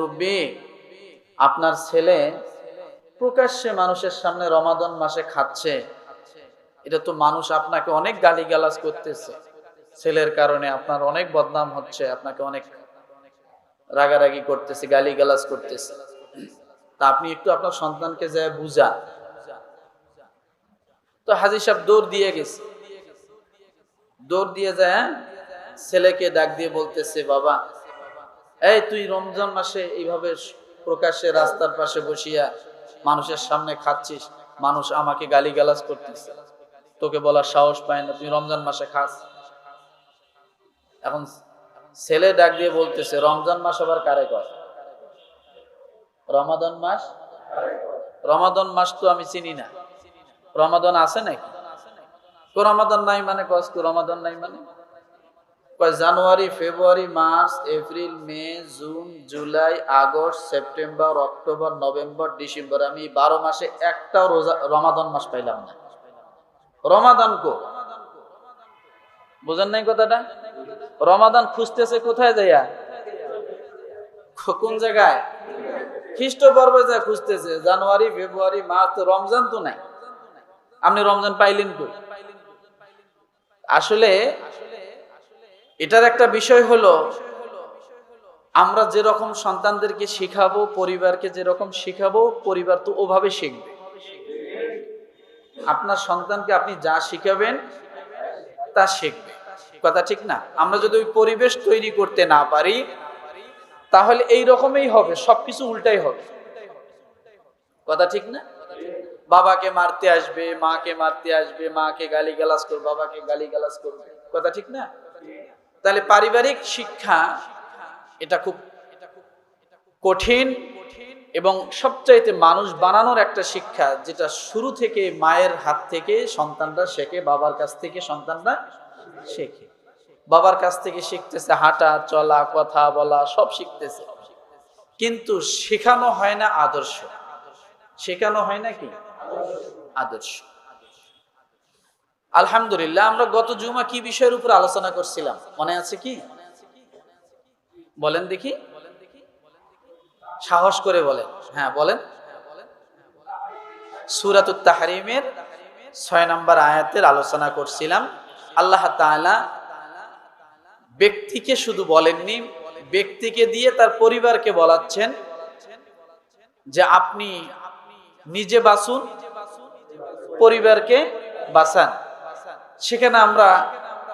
মুরব্বী, আপনার ছেলে প্রকাশ্যে মানুষের সামনে রমাদন মাসে খাচ্ছে। এটা তো মানুষ আপনাকে অনেক গালিগালাজ করতেছে। ছেলের কারণে আপনার অনেক বদনাম হচ্ছে, আপনাকে অনেক রাগারাগি করতেছে, গালিগালাজ করতেছে। তা আপনি একটু আপনার সন্তানকে যায় বুঝান। তো হাজি সাহেব দৌড় দিয়ে গেছে। দৌড় দিয়ে যায়? ছেলেকে ডাক দিয়ে বলতেছে, বাবা এই তুই রমজান মাসে এইভাবে প্রকাশ্যে রাস্তার পাশে বসিয়া মানুষের সামনে খাচ্ছিস, মানুষ আমাকে গালি গালাজ করতেছে। তোকে বলার সাহস পায় না, তুই রমজান মাসে খাস। এখন ছেলে ডাক দিয়ে বলতেছে, রমজান মাস আবার কারে কয়? রমাদন মাস? রমাদন মাস তো আমি চিনি না। রমাদন আছে নাকি? রমাদন নাই মানে কস রমাদন নাই মানে? January, February, March, April, May, June, July, August, September, October, November, December আমি বারো মাসে একটাও রোজা, রমাদন মাস পাইলাম না। রমাদান কো? বুঝেন নাই কথাটা? রমাদান খুঁজতেছে কোথায় যাইয়া? কোন জায়গায়? খ্রিস্টপর্বে যা খুঁজতেছে, জানুয়ারি, ফেব্রুয়ারি, মার্চ, তো রমজান তো নাই। আপনি রমজান পাইলেন কই? আসলে এটার একটা বিষয় হলো, আমরা যেরকম সন্তানদেরকে শিখাবো, পরিবারকে যেরকম শিখাবো, পরিবার তো ওভাবে শিখবে। আপনার সন্তানকে আপনি যা শিখাবেন, তা শিখবে। কথা ঠিক না? আমরা যদি ওই পরিবেশ তৈরি করতে না পারি, তাহলে এই রকমই হবে, সবকিছু উল্টাই হবে। কথা ঠিক না? বাবাকে মারতে আসবে, মাকে মারতে আসবে, মাকে গালি গালাজ করবে, বাবাকে গালি গালাজ করবে। কথা ঠিক না? তাহলে পারিবারিক শিক্ষা এটা খুব কঠিন এবং সবচাইতে মানুষ বানানোর একটা শিক্ষা, যেটা শুরু থেকে মায়ের হাত থেকে সন্তানরা শেখে, বাবার কাছ থেকে সন্তানরা শেখে। বাবার কাছ থেকে শিখতেছে হাঁটা, চলা, কথা বলা, সব শিখতেছে। কিন্তু শেখানো হয় না আদর্শ। শেখানো হয় না কি? আদর্শ। আলহামদুলিল্লাহ, আমরা গত জুমা কি বিষয়ের উপর আলোচনা করছিলাম? মনে আছে কি? বলেন দেখি। সাহস করে বলেন। হ্যাঁ বলেন। সুরাতুত তাহারিমের ছয় নম্বর আয়াতের আলোচনা করছিলাম। আল্লাহ ব্যক্তিকে শুধু বলেননি, ব্যক্তিকে দিয়ে তার পরিবারকে বলাচ্ছেন যে আপনি নিজে বাসুন পরিবারকে বাঁচান। সেখানে আমরা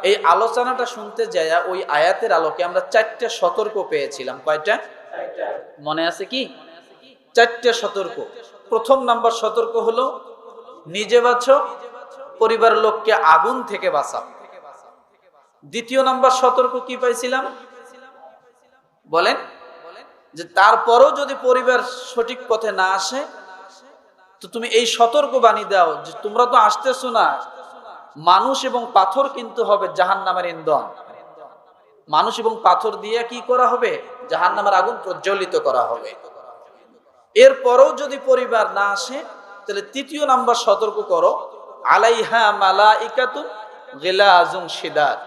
এই আলোচনাটা শুনতে যাই ওই আয়াতের আলোকে আমরা চারটে সতর্ক পেয়েছিলাম। কয়টা? মনে আছে কি? চারটে সতর্ক। প্রথম নাম্বার সতর্ক হলো, নিজে বাঁচো পরিবারের লোককে আগুন থেকে বাঁচাও। দ্বিতীয় নাম্বার সতর্ক কি পাইছিলাম? বলেন, যে তারপরও যদি পরিবার সঠিক পথে না আসে, তো তুমি এই সতর্ক বাণী দাও যে তোমরা তো আসতেছো না। মানুষ এবং পাথর কিন্তু হবে জাহান নামের ইন্ধন। মানুষ এবং পাথর দিয়ে কি করা হবে? জাহান নামের আগুন প্রজ্বলিত করা হবে। এরপরও যদি পরিবার না আসে, তাহলে তৃতীয় নাম্বার সতর্ক করো। আলাইহা মালা ইকাতু গেলা আজুম সিদার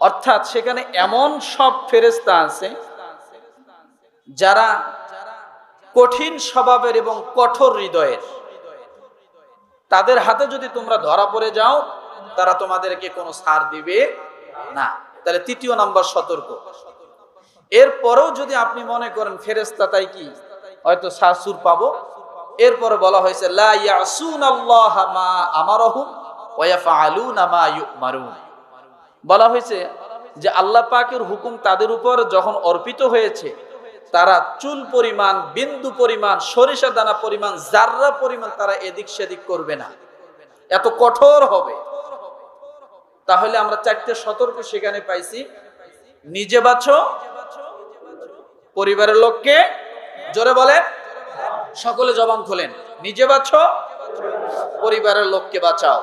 অর্থাৎ সেখানে এমন সব ফেরেস্তা আছে, যারা কঠিন স্বভাবের এবং কঠোর হৃদয়ের। তাদের হাতে যদি তোমরা ধরা পড়ে যাও, তারা তোমাদেরকে কোনো সার দিবে না। তাহলে তৃতীয় নাম্বার সতর্ক। এরপরেও যদি আপনি মনে করেন ফেরেস্তা তাই কি? হয়তো শাসুর পাবো। এরপরে বলা হয়েছে, লা বলা হয়েছে যে, আল্লাহ পাকের হুকুম তাদের উপর যখন অর্পিত হয়েছে তারা চুল পরিমাণ, বিন্দু পরিমাণ, সরিষা দানা পরিমাণ, জাররা পরিমাণ তারা এদিক সেদিক করবে না। এত কঠোর হবে। তাহলে আমরা চারটে সতর্ক সেখানে পাইছি। নিজে বাছো পরিবারের লোককে জোরে বলে সকলে জবান খোলেন। নিজে বাছো পরিবারের লোককে বাঁচাও।